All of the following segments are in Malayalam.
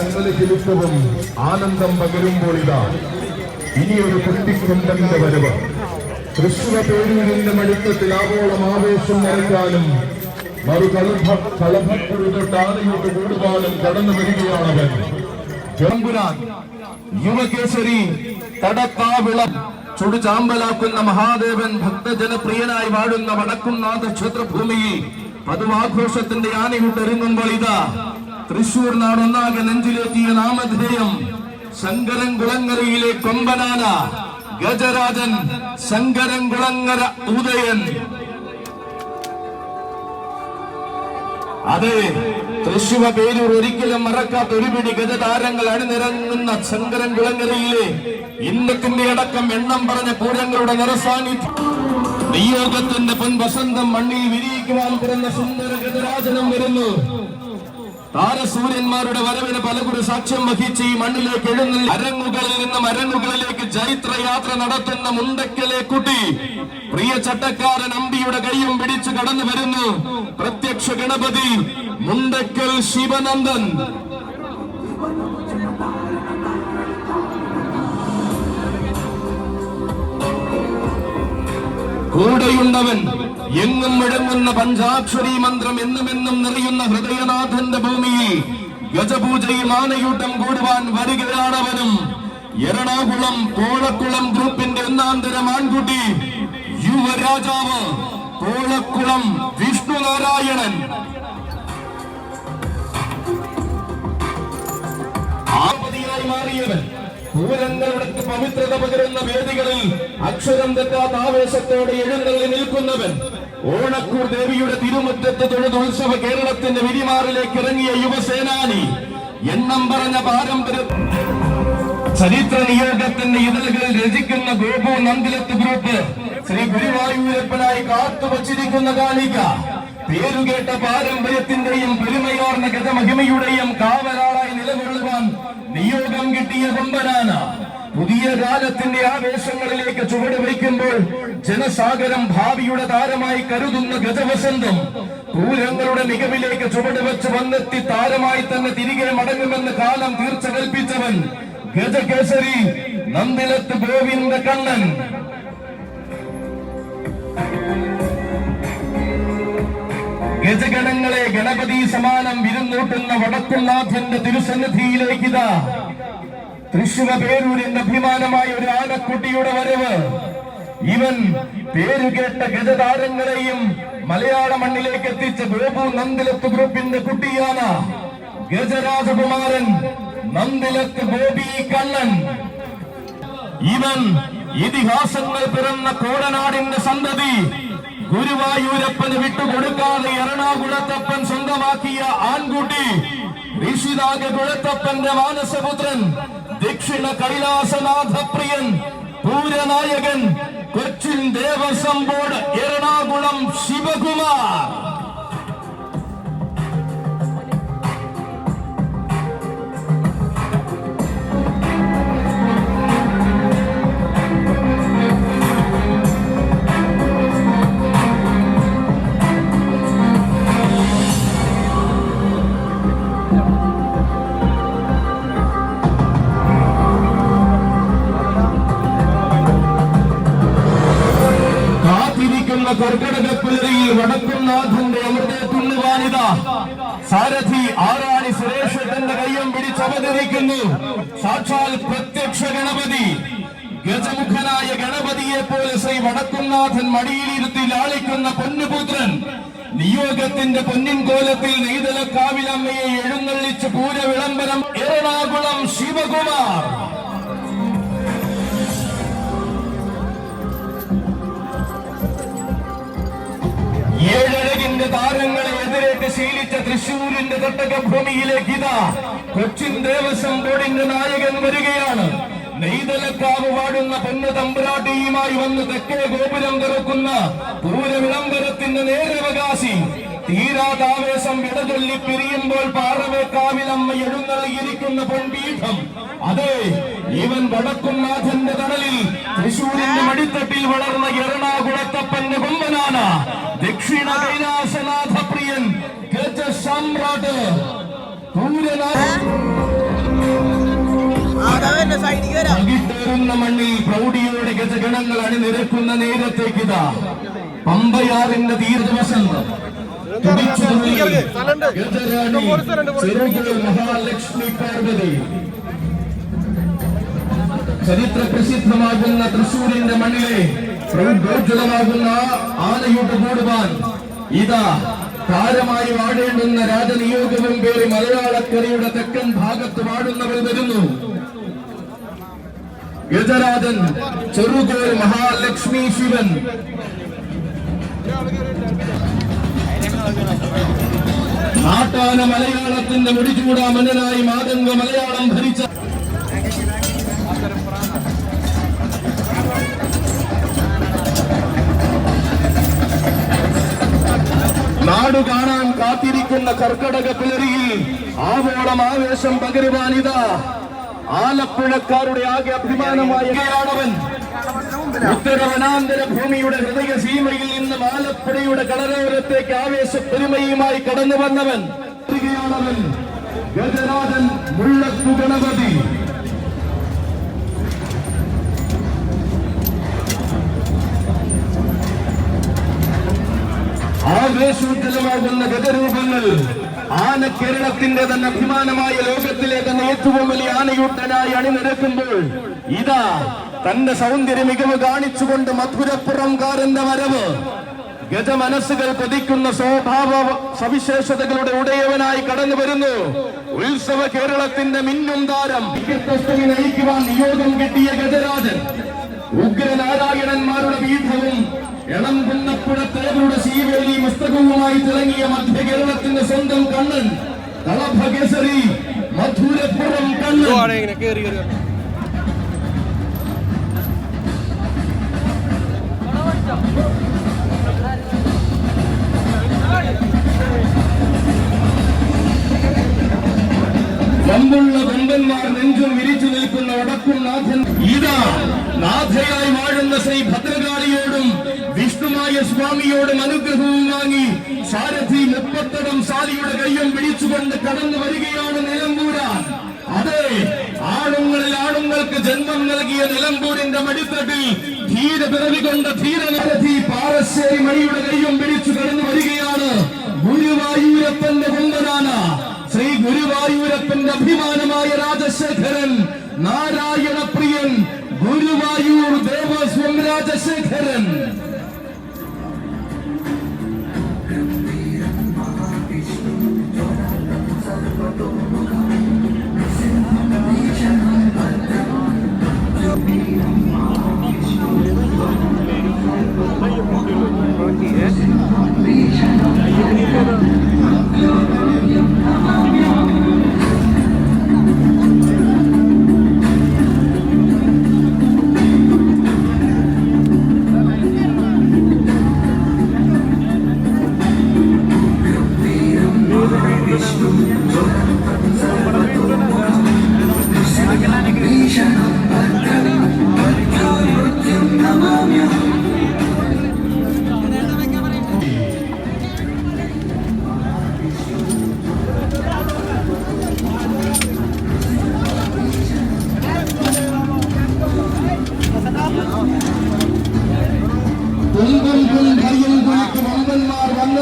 ചങ്ങലകിലുക്കവും ആനന്ദം പകരുമ്പോൾ ഇതാ. ഇനിയൊരു കുട്ടിക്കുണ്ടന്റെ വരവ്. കൃഷ്ണ പേരൂരിന്റെ മടുത്തത്തിൽ ആവോളം ആവേശം നിറയ്ക്കാനും ചുടുചാമ്പലാക്കുന്ന മഹാദേവൻ ഭക്തജനപ്രിയനായി വാഴുന്ന വടക്കുംനാഥ ക്ഷേത്രഭൂമിയിൽ പതുവാഘോഷത്തിന്റെ ആനയുണ്ടെരുങ്ങുമ്പോൾ ഇതാ. തൃശൂർ നാടൊന്നാകെ നെഞ്ചിലേറ്റിയ നാമധേയം. ശങ്കരൻ കുളങ്ങരയിലെ കൊമ്പനാന ഗജരാജൻ ശങ്കരൻ കുളങ്ങര ഉദയൻ. അതെ തൃശൂർ പേരൂർ ഒരിക്കലും മറക്കാത്ത ഒരു പിടി ഗജതാരങ്ങൾ അണിനിരങ്ങുന്ന ശങ്കരൻ കുളങ്ങരയിലെ ഇന്നത്തിന്റെ അടക്കം എണ്ണം പറഞ്ഞ പൂരങ്ങളുടെ നിറസാന്നിധ്യം. നിയോഗത്തിന്റെ പൊൻവസന്തം മണ്ണിൽ വിരിയിക്കുവാൻ പിറന്ന സുന്ദര ഗജരാജനം വരുന്നു. താരസൂര്യന്മാരുടെ വരവിന് പലകുറി സാക്ഷ്യം വഹിച്ച് ഈ മണ്ണിലേക്ക് എഴുന്നള്ളി അരങ്ങുകളിൽ നിന്നും അരങ്ങുകളിലേക്ക് ചൈത്രയാത്ര നടത്തുന്ന മുണ്ടക്കലെ കുട്ടി. പ്രിയ ചട്ടക്കാരൻ അമ്പിയുടെ കൈയും പിടിച്ചു കടന്നു വരുന്നു. പ്രത്യക്ഷ ഗണപതി മുണ്ടക്കൽ ശിവനന്ദൻ. കൂടെയുണ്ടവൻ എങ്ങും മുഴങ്ങുന്ന പഞ്ചാക്ഷരി മന്ത്രം എന്നുമെന്നും നിറയുന്ന ഹൃദയനാഥന്റെ ഭൂമിയിൽ ഗജപൂജയും ആനയൂട്ടം കൂടുവാൻ വരികയാണവനും എറണാകുളം കോളക്കുളം ഗ്രൂപ്പിന്റെ ഒന്നാം തരം ആൺകുട്ടി യുവരാജാവ് കോളക്കുളം വിഷ്ണുനാരായണൻ. ആപതിയായി മാറിയവൻ പൂരങ്ങളുടെ പവിത്രത പകരുന്ന വേദികളിൽ അക്ഷരം തെറ്റാത്ത ആവേശത്തോടെ എഴുന്നള്ളി നിൽക്കുന്നവൻ. ഓണക്കൂർ ദേവിയുടെ തിരുമുറ്റത്ത് തൊഴുതുത്സവ കേരളത്തിന്റെ വിരിമാറിലേക്ക് ഇറങ്ങിയ യുവസേനാനി എണ്ണം പറഞ്ഞ പാരമ്പര്യ ചരിത്ര നിയോഗത്തിന്റെ ഇതളുകളിൽ രചിക്കുന്ന ഗോപു നന്ദിലത്ത് ഗ്രൂപ്പ് ശ്രീ ഗുരുവായൂരപ്പനായി കാത്തുവച്ചിരിക്കുന്ന കാണിക. പേരുകേട്ട പാരമ്പര്യത്തിന്റെയും പെരുമയോർന്ന ഗതമഹിമയുടെയും കാവലാളായി നിലകൊള്ളുവാൻ നിയോഗം കിട്ടിയ കൊമ്പനാന പുതിയ കാലത്തിന്റെ ആവേശങ്ങളിലേക്ക് ചുവട് വയ്ക്കുമ്പോൾ ജനസാഗരം ഭാവിയുടെ താരമായി കരുതുന്ന ഗജവസന്തം പൂരങ്ങളുടെ മികവിലേക്ക് ചുവട് വെച്ച് വന്നെത്തി താരമായി തന്നെ തിരികെ മടങ്ങുമെന്ന് കാലം തീർച്ച കൽപ്പിച്ചവൻ ഗജകേസരി നന്ദിലത്ത് ഗോവിന്ദ കണ്ണൻ. ഗജഗണങ്ങളെ ഗണപതി സമാനം വിരുന്നൂട്ടുന്ന വടക്കുന്നാഥന്റെ തിരുസന്നിധിയിലേക്ക് ഇതാ തൃശ്ശൂർ പേരൂരിന്റെ അഭിമാനമായ ഒരു ആനക്കുട്ടിയുടെ വരവ്. ഇവൻ പേരുകേട്ട ഗജതാരങ്ങളെയും മലയാള മണ്ണിലേക്ക് എത്തിച്ച ഗോപു നന്ദിലത്ത് ഗ്രൂപ്പിന്റെ കുട്ടിയാണ് ഗജരാജകുമാരൻ നന്ദിലത്ത് ഗോപി കണ്ണൻ. ഇവൻ ഇതിഹാസങ്ങൾ പിറന്ന കോടനാടിന്റെ സന്തതി ഗുരുവായൂരപ്പന് വിട്ടുകൊടുക്കാതെ എറണാകുളത്തപ്പൻ സ്വന്തമാക്കിയ ആൺകുട്ടി ഋഷിനാഗ കുളത്തപ്പന്റെ മാനസപുത്രൻ ദക്ഷിണ കൈലാസനാഥപ്രിയൻ പൂരനായകൻ കൊച്ചിൻ ദേവസ്വം ബോർഡ് എറണാകുളം ശിവകുമാർ. സാരഥി ആറാണി സുരേഷന്റെ കയ്യം പിടിച്ചവതരിക്കുന്നു സാക്ഷാൽ പ്രത്യക്ഷ ഗണപതി. ഗജമുഖനായ ഗണപതിയെ പോലെ ശ്രീ വടക്കുംനാഥൻ മടിയിലിരുത്തി ലാളിക്കുന്ന പൊന്നുപുത്രൻ. നിയോഗത്തിന്റെ പൊന്നിൻ കോലത്തിൽ നെയ്തലക്കാവിലമ്മയെ എഴുന്നള്ളിച്ച് പൂര വിളംബരം എറണാകുളം ശിവകുമാർ. ശീലിച്ച തൃശൂരിന്റെ തട്ടക ഭൂമിയിലേക്ക് ഇതാ കൊച്ചിൻ ദേവസ്വം ബോർഡിന്റെ നായകൻ വരികയാണ്. നെയ്തലക്കാവ് വാടുന്ന പൊന്ന തമ്പുരാട്ടിയുമായി വന്ന് തെക്കേ ഗോപുരം തുറക്കുന്ന പൂര വിളംബരത്തിന്റെ നേരവകാശി. തീരാതാവേശം വിടചൊല്ലി പിരിയുമ്പോൾ പാറവേക്കാവിലമ്മ എഴുന്നള്ളിയിരിക്കുന്ന പൊൻപീഠം. അതെ ഇവൻ വടക്കുംനാഥന്റെ തണലിൽ തൃശൂരിന്റെ മടിത്തട്ടിൽ വളർന്ന എറണാകുളത്തപ്പന്റെ കൊമ്പനാണ്. ദക്ഷിണ കൈലാസനാഥ ഗജ സമ്രാട്ട്. പകിട്ടേറുന്ന മണ്ണിൽ പ്രൗഢിയോടെ ഗജഗണങ്ങൾ അണിനിരക്കുന്ന നേരത്തേക്കിതാ പമ്പയാറിന്റെ ചെറുകിൽ മഹാലക്ഷ്മി പാർവതി. ചരിത്ര പ്രസിദ്ധമാകുന്ന തൃശൂരിന്റെ മണ്ണിലെ പ്രൗഢോജ്വലമാകുന്ന ആനയൂട്ട് കൂടുവാൻ ഇതാ താരമായി വാടേണ്ടുന്ന രാജനിയോഗവും പേര് മലയാളക്കരയുടെ തെക്കൻ ഭാഗത്ത് വാടുന്നവർ വരുന്നു. ഗജരാജൻ ചെറുകോൽ മഹാലക്ഷ്മി ശിവൻ. നാട്ടാന മലയാളത്തിന്റെ മുടിചൂടാ മന്നനായി മാതംഗ മലയാളം ഭരിച്ച നാടു കാണാൻ കാത്തിരിക്കുന്ന കർക്കടക പിളരിയിൽ ആവോളം ആവേശം പകരുവാനിത ആലപ്പുഴക്കാരുടെ ആകെ അഭിമാനമായവൻ ഉത്തരവനാന്തര ഭൂമിയുടെ ഹൃദയ സീമയിൽ നിന്നും ആലപ്പുഴയുടെ കടലോരത്തേക്ക് ആവേശ പെരുമയുമായി കടന്നു വന്നവൻ വരികയാണവൻ ആവേശോജ്ജലമാകുന്ന ഗജരൂപങ്ങൾ ആന കേരളത്തിന്റെ തന്നെ അഭിമാനമായ ലോകത്തിലെ തന്നെ ഏറ്റവും വലിയ ആനയൂട്ടനായി അണിനിരക്കുമ്പോൾ ഇതാ തന്റെ സൗന്ദര്യ മികവ് കാണിച്ചുകൊണ്ട് മധുരപ്പുറംകാരന്റെ വരവ്. ഗജമനസ്സുകൾ പതിക്കുന്ന സ്വഭാവ സവിശേഷതകളുടെ ഉടയവനായി കടന്നു വരുന്നു. ഉത്സവ കേരളത്തിന്റെ മിന്നും താരം. നയിക്കുവാൻ നിയോഗം കിട്ടിയ ഗജരാജൻ. ഉഗ്രനാരായണന്മാരുടെ പീഠവും എളം കുന്നപ്പുഴത്തേവരുടെ ശീവേലി പുസ്തകവുമായി തിളങ്ങിയ മധ്യ കേരളത്തിന്റെ സ്വന്തം കണ്ണൻ കളഭകേസരി മധുരപ്പുറം കണ്ണൻ. വമ്പുള്ള കൊമ്പന്മാർ നെഞ്ചും വിരിച്ചു നിൽക്കുന്ന വടക്കും നാഥൻ ഇതാ നാഥയായി വാഴുന്ന ശ്രീ ഭദ്രകാളിയോടും വിഷ്ണുമായ സ്വാമിയോട് അനുഗ്രഹവും വാങ്ങി സാരഥി മുപ്പത്തടം സാലിയുടെ കയ്യും പിടിച്ചുകൊണ്ട് കടന്നു വരികയാണ് നിലമ്പൂരാൻ. അതെ ആണുങ്ങളിൽ ആണുങ്ങൾക്ക് ജന്മം നൽകിയ നിലമ്പൂരിന്റെ മടിത്തട്ടിൽ ധീര പിറവികൊണ്ട ധീരനാരഥി പാറശ്ശേരി മണിയുടെ കയ്യും പിടിച്ചു കടന്നു വരികയാണ് ഗുരുവായൂരപ്പന്റെ കൊമ്പനാന. ശ്രീ ഗുരുവായൂരപ്പന്റെ അഭിമാനമായ രാജശേഖരൻ നാരായണ പ്രിയൻ ഗുരുവായൂർ ദേവസ്വം രാജശേഖരൻ. Thank you.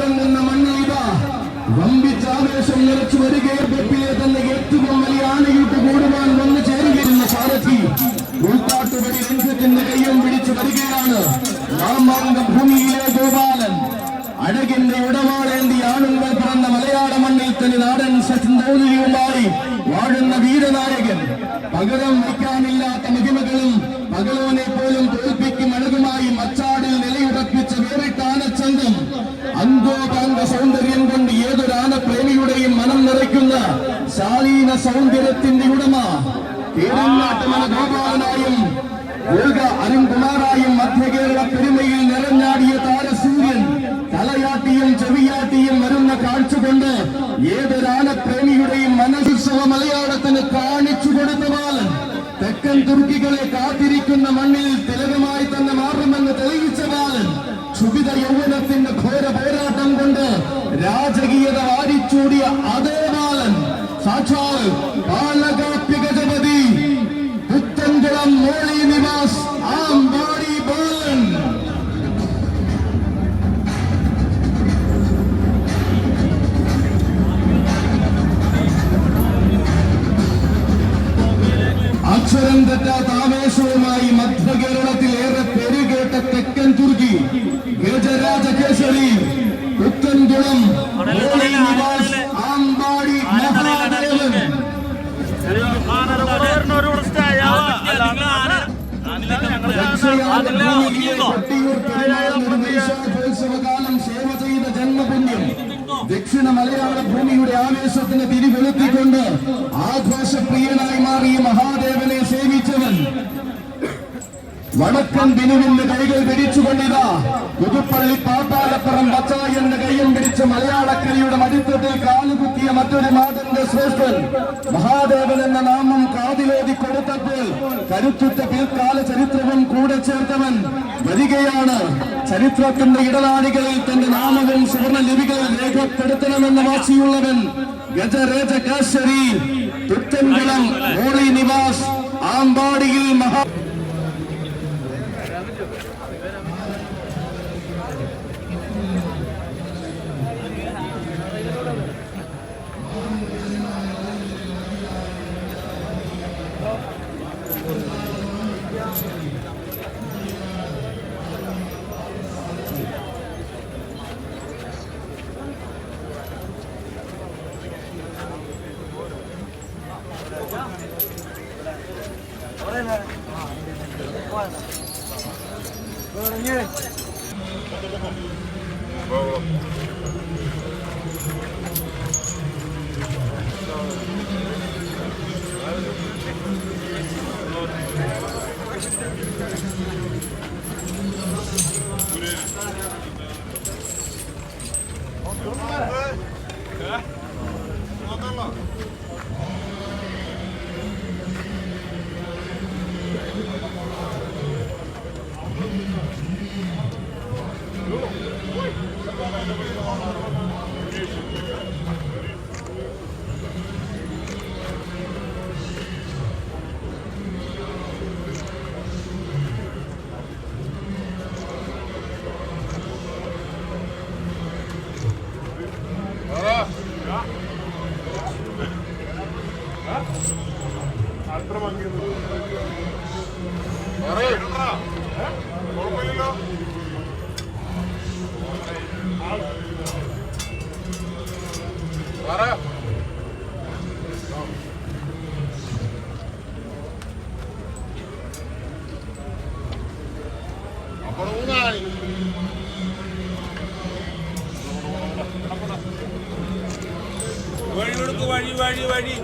വമ്പന്മാർ വന്നിറങ്ങുന്ന വമ്പിച്ച ആവേശം നിറച്ചു വരികയും പെപ്പിയെ തന്നെ വലിയ ആനയിട്ട് കൂടുവാൻ വന്നു ചേരുകയെന്ന സാരഥി ഉൾക്കാട്ടുപടി രംഗത്തിന്റെ കയ്യും പിടിച്ചു വരികയാണ്. നാമാങ്ക ഭൂമിയിലെ ഗോപാലൻ. അഴകിന്റെ ഉടവാളേന്തി ആണുങ്ങൾ പിറന്ന മലയാള മണ്ണിൽ തന്നെ നാടൻ സൗന്ദര്യവുമായി വാഴുന്ന വീരനായകൻ. പകരം വയ്ക്കാനില്ലാത്ത മഹിമകളും പകലോനെ പോലും തോൽപ്പിക്കും അഴകുമായി മച്ചാടിൽ ശാലീന സൗന്ദര്യത്തിന്റെ ഉടമ കേരളാട്ടമന ഗോപാലനായും ഓൾഗ അരുൺകുമാറായും മധ്യകേരള പെരുമയിൽ നിറഞ്ഞാടിയ താരസൂര്യൻ തലയാട്ടിയും ചെവിയാട്ടിയും വരുന്ന കാഴ്ച കൊണ്ട് ഏതൊരാനപ്രേമിയുടെയും മനസ്സുത്സവ മലയാളത്തിന് കാണിച്ചു കൊടുത്ത ബാലൻ തെക്കൻ തുർക്കികളെ കാത്തിരിക്കുന്ന മണ്ണിൽ തിലകമായി തന്നെ മാറുമെന്ന് തെളിയിച്ച ബാലൻ ക്ഷുഭിത യൗവനത്തിന്റെ ഘോര പോരാട്ടം കൊണ്ട് രാജകീയത വാരിച്ചൂടിയ അതേ ബാലൻ സാക്ഷാൽ ദക്ഷിണ മലയാള ഭൂമിയുടെ ആവേശത്തിന് തിരിവെളുത്തിക്കൊണ്ട് ആഘോഷപ്രിയനായി മാറിയ മഹാദേവനെ സേവിച്ചവൻ. വടക്കൻ ബിനുവിന്റെ കൈകൾ പിടിച്ചുകൊണ്ടിതാ പുതുപ്പള്ളി പാപ്പാലപ്പുറം ബച്ചായന്റെ കയ്യും പിടിച്ച് മലയാളക്കരയുടെ മടിത്തത്തിൽ കാലുകുത്തിയ മറ്റൊരു മാതന്റെ ശ്രേഷ്ഠൻ. മഹാദേവൻ എന്ന നാമം കാതിലോതി കൊടുത്തപ്പോൾ കരുത്തുറ്റ പിൽക്കാല ചരിത്രവും കൂടെ ചേർത്തവൻ വരികയാണ്. ചരിത്രത്തിന്റെ ഇടനാടികളിൽ തന്റെ നാമവും സുവർണ ലിപികളിൽ രേഖപ്പെടുത്തണമെന്ന വാശിയുള്ളവൻ ഗജരേജ കാശ്ശേരി പുത്തൻകുളം ഹോളി നിവാസ് ആമ്പാടിയിൽ മഹാ വഴി കൊടുക്ക് വഴി വഴി വഴി.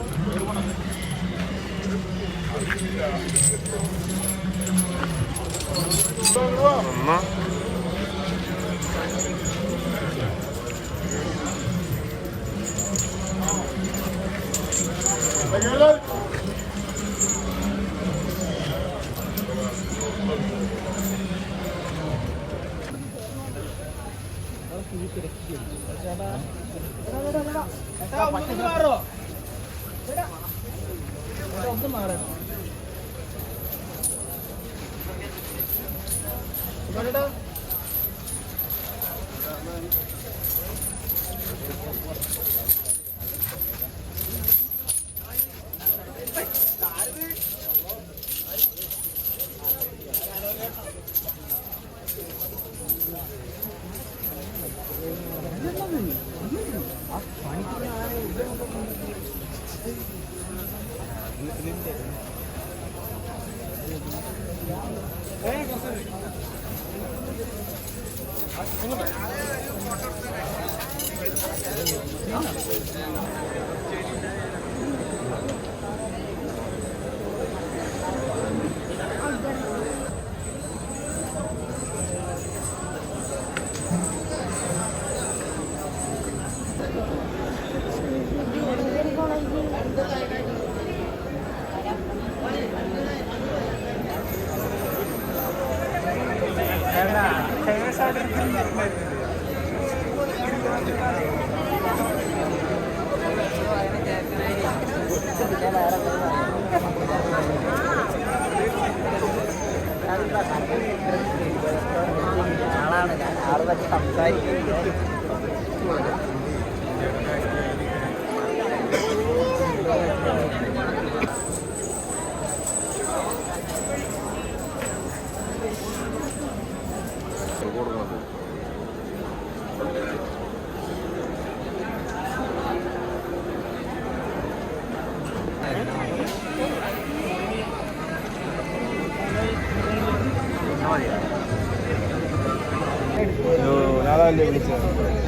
ഒന്ന് മാറണം. ഇവരുടെ Ja. ആളാണ്. ഞാൻ ആറ് പറ്റി സംസാരിക്കും. ഇപ്പോഴല്ലേ വിളിച്ചത്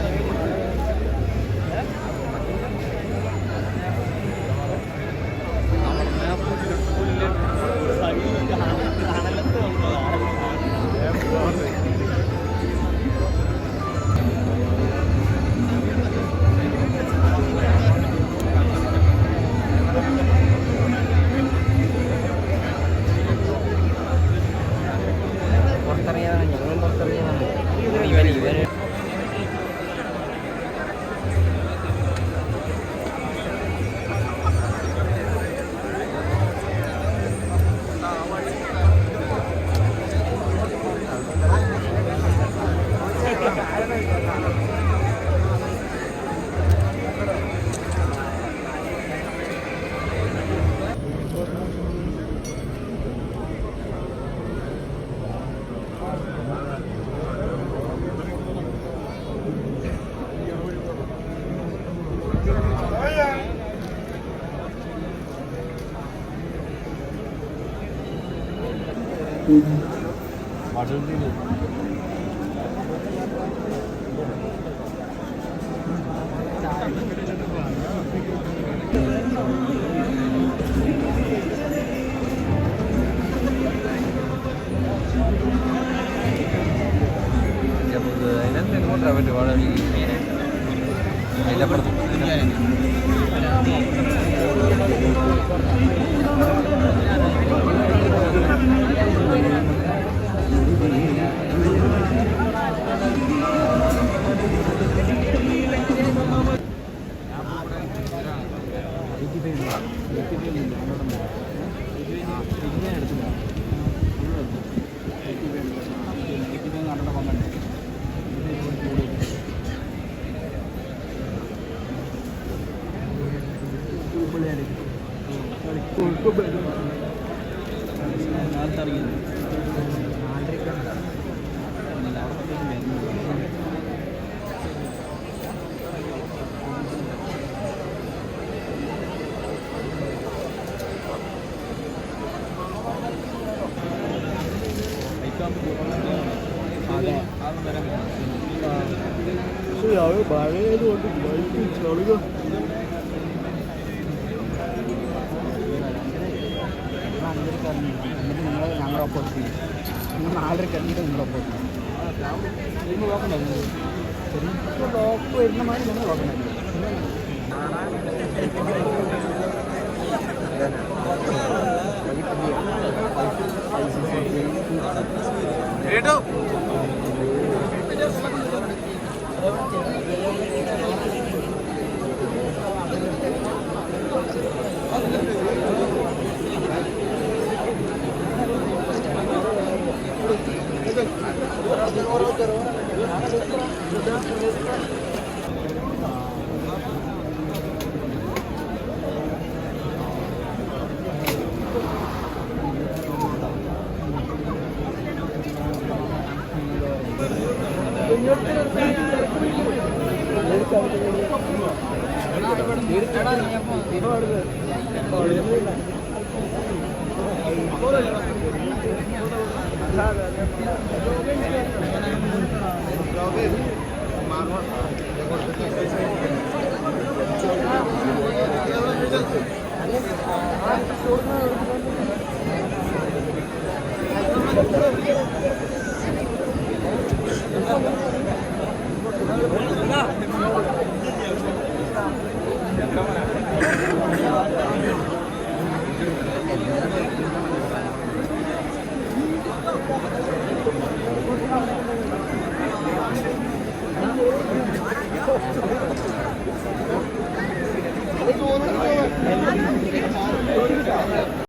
കൊണ്ടുവരാൻ പറ്റും അതിലപ്പുറത്ത് ഞങ്ങളുടെ ഒപ്പത്തിൽ നിങ്ങൾ നാലരക്ക് ബൈക്ക് ചളുക ഒപ്പത്തിൽ നിങ്ങൾ നോക്കണ്ടേ ലോക്ക് വരുന്ന മാതിരി നിങ്ങൾ നോക്കണ്ടേ ആ Thank you.